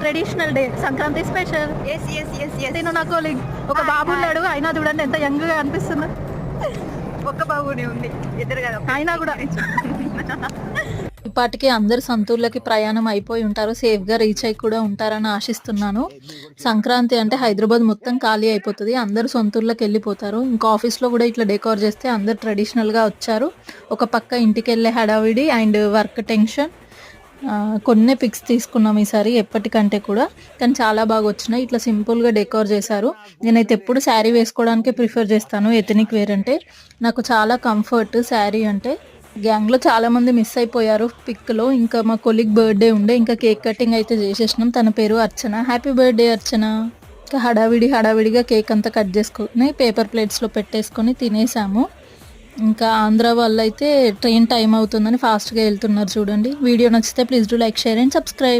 Traditional day Sankranti special yes yes yes yes నేను నా colleague ఒక బాబు ఉన్నాడు. అయినా చూడండి ఎంత యంగ్గా అనిపిస్తుంది. ఒక్క బాబునే ఉంది. ఇద్దరు కదా. అయినా కూడా. ఇప్పటికి అందరు సొంతూర్లకి ప్రయాణం అయిపోయి ఉంటారు. సేఫ్గా రీచ్ అయి కూడా ఉంటారని ఆశిస్తున్నాను. సంక్రాంతి అంటే హైదరాబాద్ మొత్తం ఖాళీ అయిపోతుంది. అందరు సొంతూర్లకు వెళ్ళిపోతారు. ఇంకా ఆఫీస్లో కూడా ఇట్లా డెకోర్ చేస్తే అందరు ట్రెడిషనల్గా వచ్చారు. ఒక పక్క ఇంటికి వెళ్ళే హడావిడి అండ్ వర్క్ టెన్షన్ కొన్ని పిక్స్ తీసుకున్నాం ఈసారి ఎప్పటికంటే కూడా. కానీ చాలా బాగా వచ్చినాయి. ఇట్లా సింపుల్గా డెకోర్ చేశారు. నేనైతే ఎప్పుడు శారీ వేసుకోవడానికే ప్రిఫర్ చేస్తాను. ఎథనిక్ వేర్ అంటే నాకు చాలా కంఫర్ట్ శారీ అంటే. గ్యాంగ్లో చాలామంది మిస్ అయిపోయారు పిక్లో ఇంకా మా కొలిగ్ బర్త్డే ఉండే. ఇంకా కేక్ కటింగ్ అయితే చేసేసినాం. తన పేరు అర్చన. హ్యాపీ బర్త్డే అర్చన. ఇంకా హడావిడి హడావిడిగా కేక్ అంతా కట్ చేసుకొని పేపర్ ప్లేట్స్లో పెట్టేసుకొని తినేసాము. ఇంకా ఆంధ్ర వాళ్ళు అయితే ట్రైన్ టైం అవుతుందని ఫాస్ట్గా వెళ్తున్నారు చూడండి. వీడియో నచ్చితే please do like share and subscribe